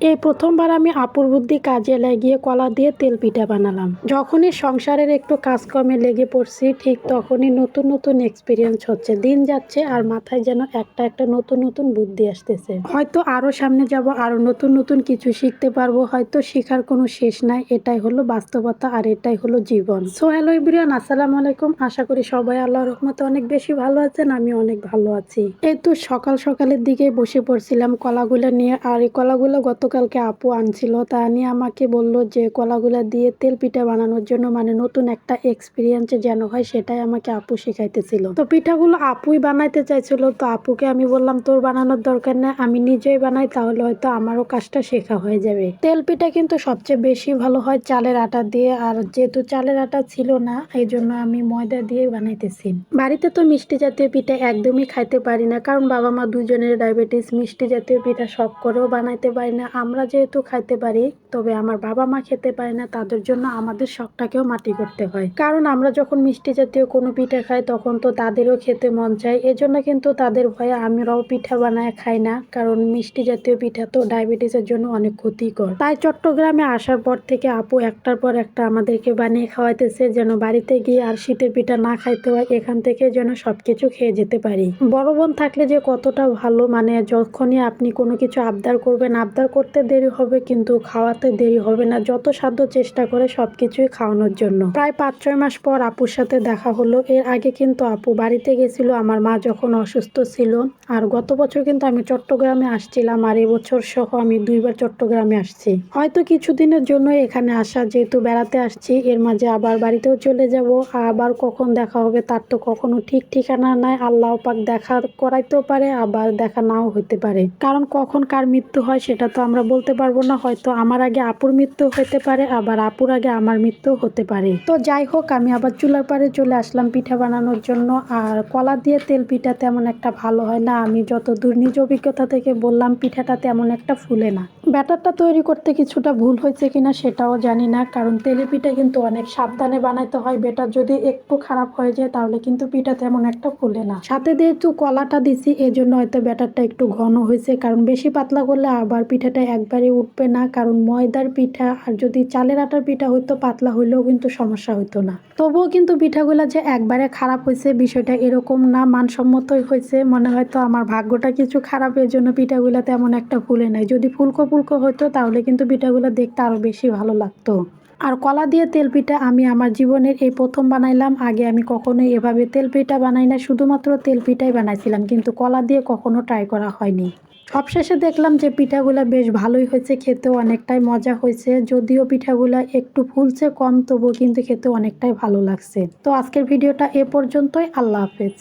এই প্রথমবার আমি আপুর বুদ্ধি কাজে লাগিয়ে কলা দিয়ে তেল পিঠা বানালাম। যখনই সংসারের একটু কাজকর্মে লেগে পড়ছি, ঠিক তখনই নতুন নতুন এক্সপিরিয়েন্স হচ্ছে। দিন যাচ্ছে আর মাথায় যেন একটা একটা নতুন নতুন বুদ্ধি আসতেছে। হয়তো আরও সামনে যাব, আরও নতুন নতুন কিছু শিখতে পারব, হয়তো শেখার কোনো শেষ নাই। এটাই হলো বাস্তবতা আর এটাই হলো জীবন। সো হ্যালো ইব্রিয়ান আসসালামু আলাইকুম। আশা করি সবাই আল্লাহ রহমতে অনেক বেশি ভালো আছেন আমি অনেক ভালো আছি। এই তো সকাল সকালের দিকে বসে পড়ছিলাম কলাগুলো নিয়ে, আর এই কলাগুলো গতকালকে আপু আনছিল, তা নিয়ে আমাকে বলল যে কলাগুলো দিয়ে তেল পিঠা বানানোর জন্য মানে নতুন একটা এক্সপিরিয়েন্স যেন হয় সেটাই আমাকে আপু শিখাইতেছিল। তো পিঠাগুলো আপুই বানাইতে চাইছিল, তো আপুকে আমি বললাম, তোর বানানোর দরকার নেই, আমি নিজেই বানাই, তাহলে হয়তো আমারও কাজটা শেখা হয়ে যাবে। তেল পিঠা কিন্তু সবচেয়ে বেশি ভালো হয় চালের আটা দিয়ে, আর যেহেতু চালের আটা ছিল না এই জন্য আমি ময়দা দিয়ে বানাইতেছি। বাড়িতে তো মিষ্টি জাতীয় পিঠা একদমই খাইতে পারি না, কারণ বাবা মা দুজনের ডায়াবেটিস, মিষ্টি জাতীয় পিঠা শখ করেও বানাইতে পারি না। আমরা যেহেতু খাইতে পারি, তবে আমার বাবা মা খেতে পারে না, তাদের জন্য আমাদের শখটাকেও মাটি করতে হয়। কারণ আমরা যখন মিষ্টি জাতীয় কোনো পিঠা খাই, তখন তো তাদেরও খেতে মন চায়। এজন্য কিন্তু তাদের ভয়ে আমরাও পিঠা বানায়, খাই না। কারণ মিষ্টি জাতীয় পিঠা তো ডায়াবেটিসের জন্য অনেক ক্ষতিকর। তাই চট্টগ্রামে আসার পর থেকে আপু একটার পর একটা আমাদেরকে বানিয়ে খাওয়াইতেছে, যেন বাড়িতে গিয়ে আর শীতের পিঠা না খাইতে হয়, এখান থেকে যেন সবকিছু খেয়ে যেতে পারি। বড় বোন থাকলে যে কতটা ভালো মানে যখনই আপনি কোনো কিছু আবদার করবেন, আবদার করতে দেরি হবে কিন্তু খাওয়াতে দেরি হবে না। যত সাধ্য চেষ্টা করে সবকিছুই খাওয়ানোর জন্য। প্রায় পাঁচ, ছয় মাস পর আপুর সাথে দেখা হলো। এর আগে কিন্তু আপু বাড়িতে গেছিল। আমার মা যখন অসুস্থ ছিল, আর গত বছর কিন্তু আমি চট্টগ্রামে আসছিলাম, আর এবছর সহ আমি দুইবার চট্টগ্রামে আসছি। হয়তো কিছুদিনের জন্য এখানে আসা, যেহেতু বেড়াতে আসছি, এর মাঝে আবার বাড়িতেও চলে যাব, আবার কখন দেখা হবে তার তো কখনো ঠিক ঠিকানা নাই। আল্লাহ পাক দেখা করাইতেও পারে, আবার দেখা নাও হতে পারে। কারণ কখন কার মৃত্যু হয় সেটা তো আমরা বলতে পারব না, হয়তো আমার আগে আপুর মৃত্যু হতে পারে, আবার আপুর আগে আমার মৃত্যু হতে পারে। তো যাই হোক, আমি আবার চুলার পাড়ে চলে আসলাম পিঠা বানানোর জন্য, আর কলা দিয়ে তেল পিঠা তেমন একটা ভালো হয় না। আমি যত দূর নিজ অভিজ্ঞতা থেকে বললাম, পিঠাটা তেমন একটা ফুলে না। ব্যাটারটা তৈরি করতে কিছুটা ভুল হয়েছে কিনা সেটাও জানি না, কারণ তেলে পিঠা কিন্তু অনেক সাবধানে বানাইতে হয়। বেটার যদি একটু খারাপ হয়ে যায়, তাহলে কিন্তু পিঠা তেমন একটা ফুলে না। সাথে যেহেতু কলাটা দিছি এই জন্য হয়তো ব্যাটারটা একটু ঘন হয়েছে, কারণ বেশি পাতলা করলে আবার পিঠাটা একবারে উঠবে না, কারণ ময়দার পিঠা আর যদি চালের আটার পিঠা হইতো, পাতলা হইলেও কিন্তু সমস্যা হইতো না। তবুও কিন্তু পিঠাগুলো যে একবারে খারাপ হয়েছে বিষয়টা এরকম না, মানসম্মতই হয়েছে মনে হয়তো আমার ভাগ্যটা কিছু খারাপ এর জন্য পিঠাগুলো তেমন একটা ফুলে নাই। যদি ফুলকো ফুলকো হতো তাহলে কিন্তু পিঠাগুলো দেখতে আরও বেশি ভালো লাগতো। আর কলা দিয়ে তেল পিঠা আমি আমার জীবনের এই প্রথম বানাইলাম, আগে আমি কখনোই এভাবে তেল পিঠা বানাই না শুধুমাত্র তেল পিঠাই বানাইছিলাম, কিন্তু কলা দিয়ে কখনো ট্রাই করা হয়নি। সবশেষে দেখলাম যে পিঠাগুলো বেশ ভালোই হয়েছে, খেতেও অনেকটাই মজা হয়েছে। যদিও পিঠাগুলো একটু ফুলছে, কম, তবুও কিন্তু খেতে অনেকটাই ভালো লাগছে। তো আজকের ভিডিওটা এ পর্যন্তই, আল্লাহ হাফেজ।